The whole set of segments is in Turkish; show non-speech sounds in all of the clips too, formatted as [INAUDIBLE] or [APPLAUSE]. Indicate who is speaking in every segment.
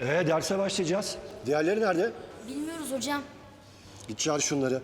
Speaker 1: Ee derse başlayacağız. Diğerleri nerede?
Speaker 2: Bilmiyoruz hocam.
Speaker 1: Git çağır şunları.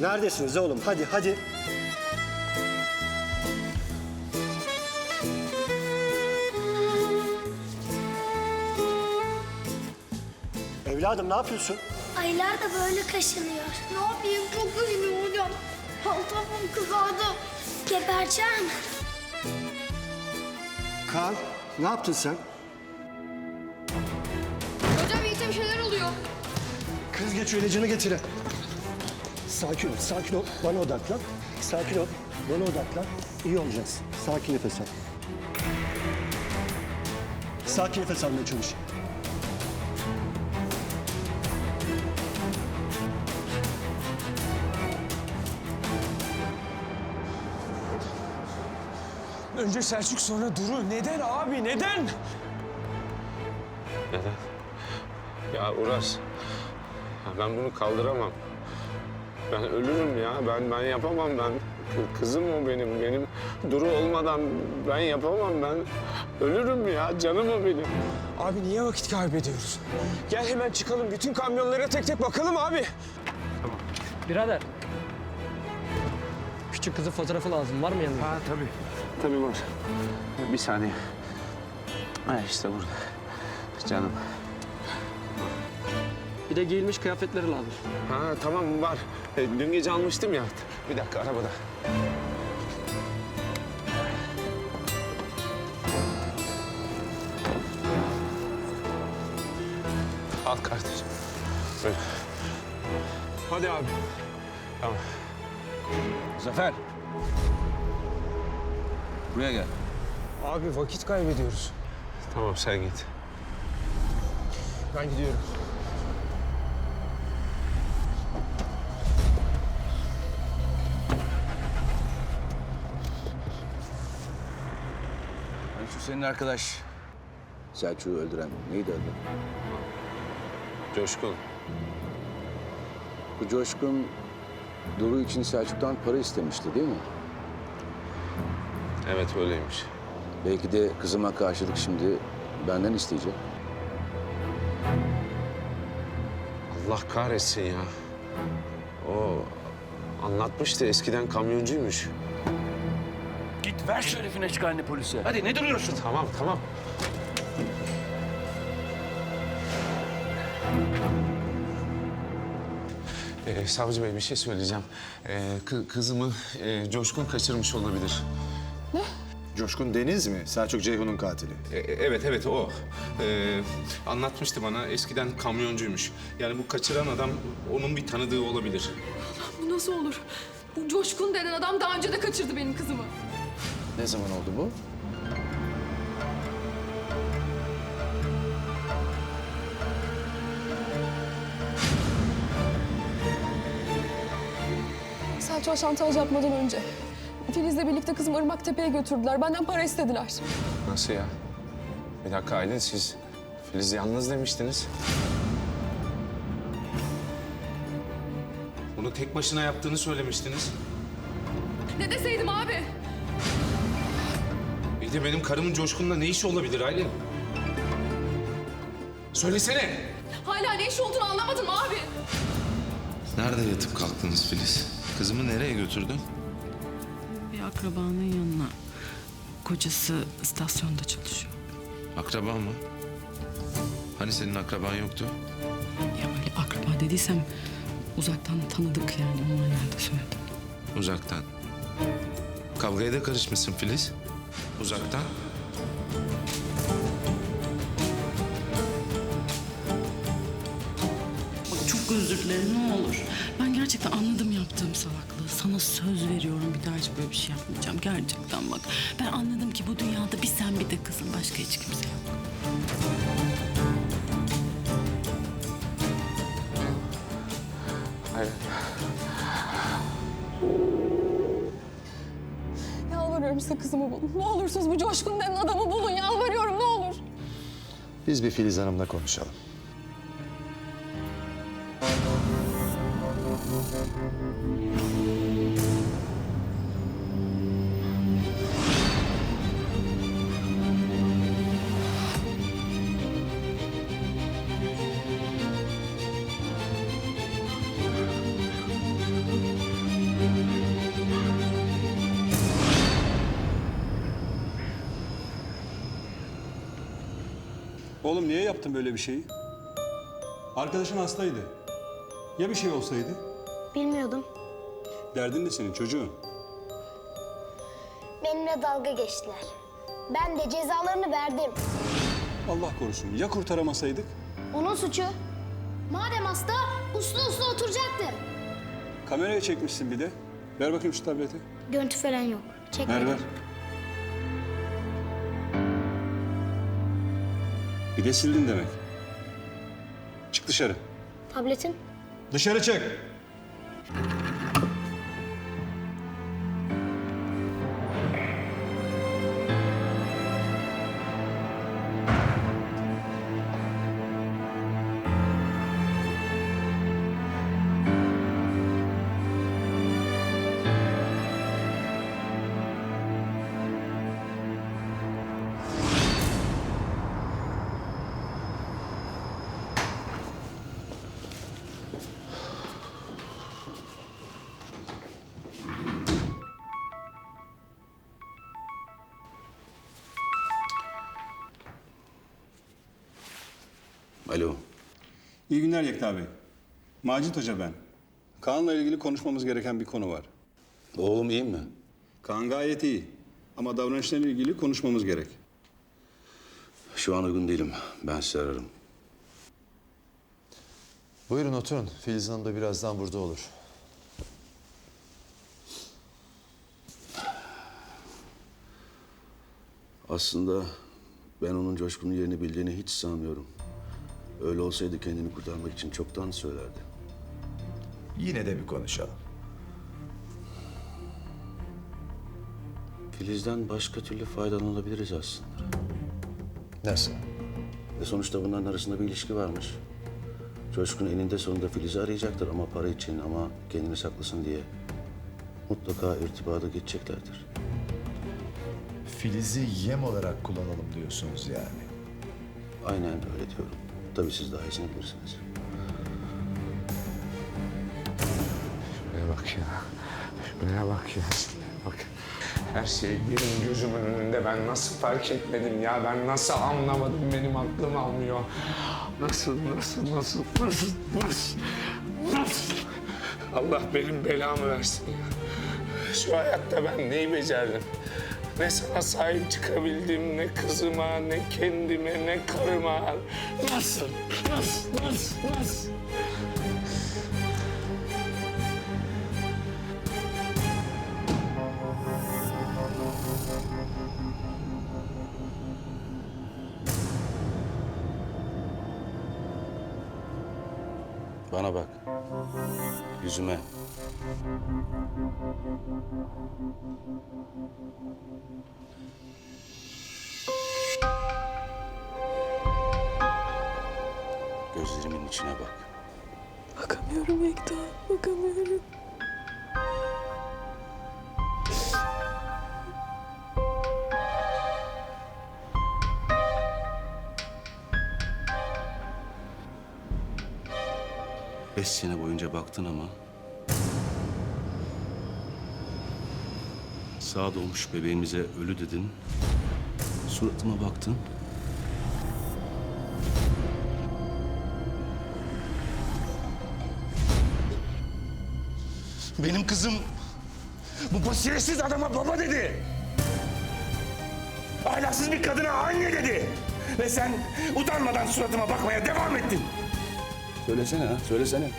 Speaker 1: Neredesiniz oğlum? Hadi hadi. Evladım ne yapıyorsun?
Speaker 2: Aylar da böyle kaşınıyor. Ne yapayım çok üzgünüm hocam. Paltomum kızardı. Gebereceğim.
Speaker 1: Kaan ne yaptın sen?
Speaker 3: Hocam Yiğit'e bir şeyler oluyor.
Speaker 1: Kız geç şu ilacını getirin. Sakin ol, sakin ol. Bana odaklan. Sakin ol. Bana odaklan. İyi olacağız. Sakin nefes al. Sakin nefes almaya çalış.
Speaker 4: Önce Selçuk sonra Duru. Neden abi neden?
Speaker 5: Neden? Ya Uras, ya ben bunu kaldıramam. Ben ölürüm ya. Ben ben yapamam ben. Kı- Kızım o benim. Benim Duru olmadan ben yapamam ben. Ölürüm ya. Canım o benim.
Speaker 4: Abi niye vakit kaybediyoruz? Gel hemen çıkalım. Bütün kamyonlara tek tek bakalım abi.
Speaker 6: Birader. Küçük kızın fotoğrafı lazım. Var mı yanında?
Speaker 5: Ha tabii. Tabii var. Bir saniye. Ha işte burada. Canım.
Speaker 6: Bir de giyilmiş kıyafetleri lazım.
Speaker 5: Ha tamam var. E, dün gece almıştım ya. Bir dakika arabada. Al kardeşim. Böyle.
Speaker 4: Hadi abi.
Speaker 5: Tamam.
Speaker 7: Zafer. Buraya gel.
Speaker 4: Abi vakit kaybediyoruz.
Speaker 5: Tamam sen git.
Speaker 4: Ben gidiyorum.
Speaker 7: Hani şu senin arkadaş Selçuk'u öldüren neydi adı?
Speaker 5: Coşkun.
Speaker 7: Bu Coşkun Duru için Selçuk'tan para istemişti değil mi?
Speaker 5: Evet öyleymiş.
Speaker 7: Belki de kızıma karşılık şimdi benden isteyecek.
Speaker 5: Allah kahretsin ya. O anlatmıştı eskiden kamyoncuymuş.
Speaker 8: Git ver şu herifin eşkalini polise. Hadi ne duruyorsun?
Speaker 5: Tamam tamam. Ee, savcı bey bir şey söyleyeceğim. Ee, kı- kızımı e, Coşkun kaçırmış olabilir.
Speaker 9: Coşkun Deniz mi? Selçuk Ceyhun'un katili.
Speaker 5: E, evet evet o. Ee, anlatmıştı bana eskiden kamyoncuymuş. Yani bu kaçıran adam onun bir tanıdığı olabilir.
Speaker 3: Bu nasıl olur? Bu Coşkun denen adam daha önce de kaçırdı benim kızımı.
Speaker 7: Ne zaman oldu bu?
Speaker 3: Selçuk'a şantaj yapmadan önce. Filiz'le birlikte kızımı Irmaktepe'ye götürdüler. Benden para istediler.
Speaker 5: Nasıl ya? Bir dakika Aylin siz Filiz yalnız demiştiniz. Bunu tek başına yaptığını söylemiştiniz.
Speaker 3: Ne deseydim abi?
Speaker 5: Bir de benim karımın Coşkun'la ne işi olabilir Aylin? Söylesene.
Speaker 3: Hala ne iş olduğunu anlamadın mı abi?
Speaker 10: Nerede yatıp kalktınız Filiz? Kızımı nereye götürdün?
Speaker 11: Bir akrabanın yanına. Kocası istasyonda çalışıyor.
Speaker 10: Akraban mı? Hani senin akraban yoktu?
Speaker 11: Ya böyle akraba dediysem uzaktan tanıdık yani o manada söyledim.
Speaker 10: Uzaktan. Kavgaya da karışmışsın Filiz. Uzaktan.
Speaker 11: Çok özür dilerim ne olur. Ben gerçekten anladım yaptığım salaklığı. Sana söz veriyorum bir daha hiç böyle bir şey yapmayacağım. Gerçekten bak. Ben anladım ki bu dünyada bir sen bir de kızım. Başka hiç kimse yok.
Speaker 5: Hayır.
Speaker 3: Yalvarıyorum size kızımı bulun. Ne olursunuz bu Coşkun denen adamı bulun. Yalvarıyorum ne olur.
Speaker 9: Biz bir Filiz Hanım'la konuşalım.
Speaker 12: Oğlum niye yaptın böyle bir şeyi? Arkadaşın hastaydı. Ya bir şey olsaydı?
Speaker 2: Bilmiyordum.
Speaker 12: Derdin ne senin çocuğum?
Speaker 2: Benimle dalga geçtiler. Ben de cezalarını verdim.
Speaker 12: Allah korusun. Ya kurtaramasaydık?
Speaker 2: Onun suçu. Madem hasta uslu uslu oturacaktı.
Speaker 12: Kameraya çekmişsin bir de. Ver bakayım şu tableti.
Speaker 2: Görüntü falan yok.
Speaker 12: Ver ver. Bir de sildin demek. Çık dışarı.
Speaker 2: Tabletin.
Speaker 12: Dışarı çık.
Speaker 7: Alo.
Speaker 12: İyi günler Yekta Bey. Macit Hoca ben. Kaan'la ilgili konuşmamız gereken bir konu var.
Speaker 7: Oğlum iyi mi?
Speaker 12: Kaan gayet iyi. Ama davranışlarıyla ilgili konuşmamız gerek.
Speaker 7: Şu an uygun değilim. Ben sizi ararım.
Speaker 13: Buyurun oturun. Filiz Hanım da birazdan burada olur.
Speaker 7: Aslında ben onun Coşkun'un yerini bildiğini hiç sanmıyorum. Öyle olsaydı kendini kurtarmak için çoktan söylerdi.
Speaker 13: Yine de bir konuşalım.
Speaker 7: Filiz'den başka türlü faydalanabiliriz aslında.
Speaker 13: Nasıl?
Speaker 7: Ve sonuçta bunların arasında bir ilişki varmış. Coşkun eninde sonunda Filiz'i arayacaktır ama para için ama kendini saklasın diye. Mutlaka irtibata geçeceklerdir.
Speaker 13: Filiz'i yem olarak kullanalım diyorsunuz yani.
Speaker 7: Aynen öyle diyorum. Tabii siz daha iyisini bilirsiniz.
Speaker 5: Şuraya bak ya. Şuraya bak ya. Bak. Her şey benim gözümün önünde. Ben nasıl fark etmedim ya? Ben nasıl anlamadım? Benim aklım almıyor. Nasıl, nasıl, nasıl, nasıl, nasıl, nasıl? Allah benim belamı versin ya. Şu hayatta ben neyi becerdim? Ne sana sahip çıkabildim, ne kızıma, ne kendime, ne karıma. Nasıl, nasıl, nasıl, nasıl?
Speaker 7: Bana bak. Yüzüme. Gözlerimin içine bak.
Speaker 3: Bakamıyorum Yekta, bakamıyorum.
Speaker 7: Beş sene boyunca baktın ama... Sağ doğmuş bebeğimize ölü dedin. Suratıma baktın.
Speaker 5: Benim kızım bu basiretsiz adama baba dedi. Ahlaksız bir kadına anne dedi. Ve sen utanmadan suratıma bakmaya devam ettin.
Speaker 7: Söylesene ha, söylesene.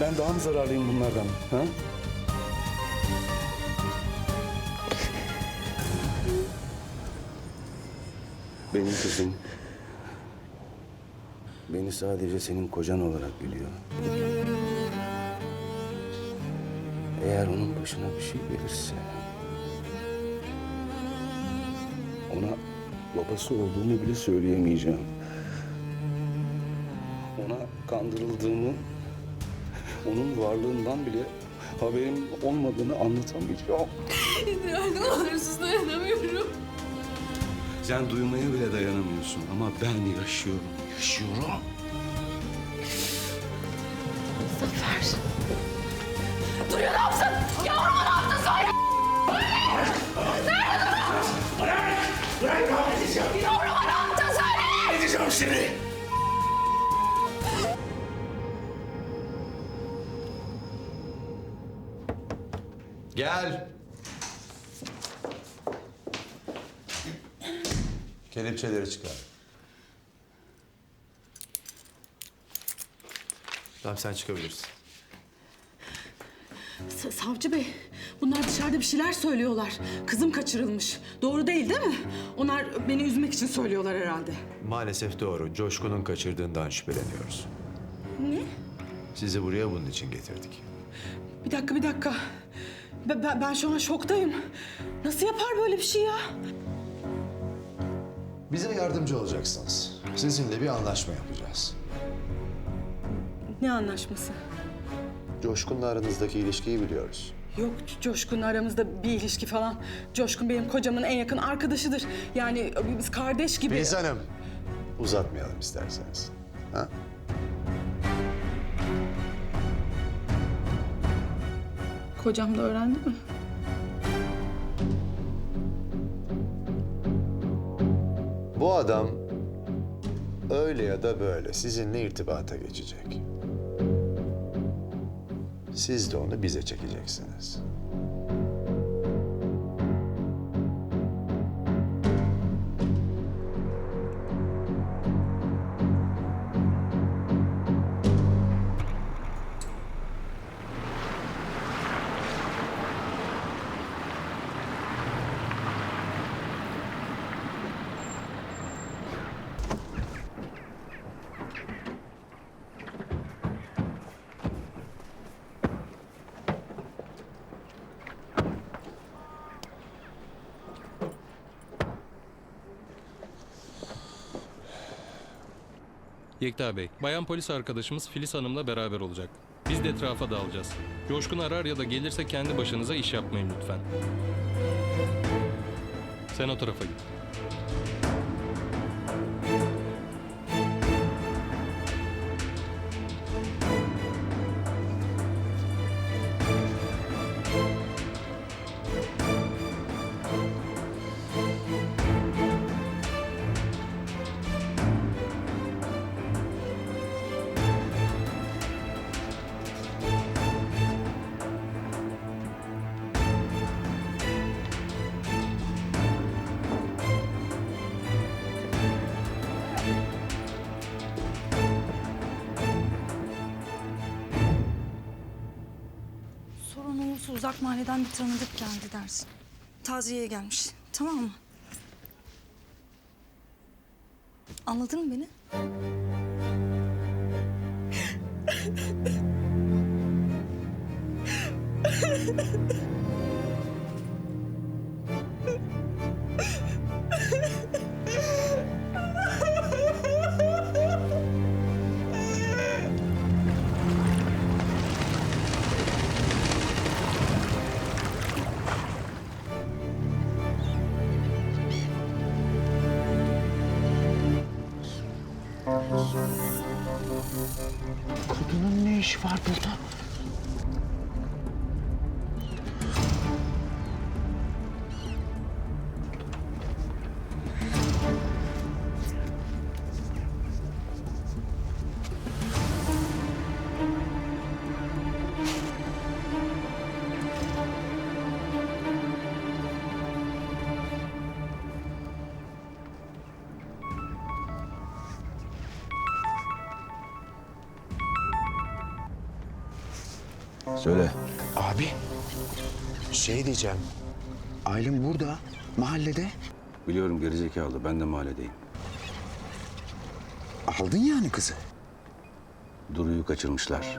Speaker 7: Ben daha mı zararlıyım bunlardan? Ha? Benim kızım beni sadece senin kocan olarak biliyor. Eğer onun başına bir şey gelirse ona babası olduğunu bile söyleyemeyeceğim. Ona kandırıldığını, onun varlığından bile haberim olmadığını anlatamayacağım.
Speaker 3: Ne olursun dayanamıyorum.
Speaker 7: Sen duymaya bile dayanamıyorsun ama ben yaşıyorum, yaşıyorum.
Speaker 3: Zafer. Duruyor ne yapsın? Yavruma ne yaptın söyle! Nerede Yavruma ne yaptın söyle!
Speaker 8: Öldürürüm seni.
Speaker 9: Gel. Kelepçeleri çıkar. Tamam sen çıkabilirsin.
Speaker 14: Sa- savcı bey, bunlar dışarıda bir şeyler söylüyorlar. Kızım kaçırılmış. Doğru değil değil mi? Onlar beni üzmek için söylüyorlar herhalde.
Speaker 9: Maalesef doğru. Coşkun'un kaçırdığından şüpheleniyoruz.
Speaker 14: Ne?
Speaker 9: Sizi buraya bunun için getirdik.
Speaker 14: Bir dakika, bir dakika. Ben, ben, ben şu an şoktayım. Nasıl yapar böyle bir şey ya?
Speaker 9: Bize yardımcı olacaksınız. Sizinle bir anlaşma yapacağız.
Speaker 14: Ne anlaşması?
Speaker 9: Coşkun'la aranızdaki ilişkiyi biliyoruz.
Speaker 14: Yok Coşkun'la aramızda bir ilişki falan. Coşkun benim kocamın en yakın arkadaşıdır. Yani biz kardeş gibi.
Speaker 9: Filiz Hanım, uzatmayalım isterseniz. Ha?
Speaker 14: Kocam da öğrendi mi?
Speaker 9: Bu adam öyle ya da böyle sizinle irtibata geçecek. Siz de onu bize çekeceksiniz.
Speaker 15: Yekta Bey, bayan polis arkadaşımız Filiz Hanım'la beraber olacak. Biz de etrafa dağılacağız. Coşkun arar ya da gelirse kendi başınıza iş yapmayın lütfen. Sen o tarafa git.
Speaker 16: Mahalleden bir tanıdık geldi dersin. Taziyeye gelmiş. Tamam mı? Anladın mı beni? [LAUGHS]
Speaker 1: işi var burada?
Speaker 7: Söyle.
Speaker 17: Abi, şey diyeceğim. Aylin burada, mahallede.
Speaker 7: Biliyorum gerizekalı. Ben de mahalledeyim.
Speaker 17: Aldın yani kızı.
Speaker 7: Duru'yu kaçırmışlar.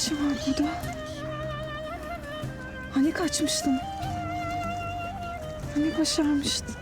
Speaker 3: İşi var burada? Hani kaçmıştın? Hani başarmıştın?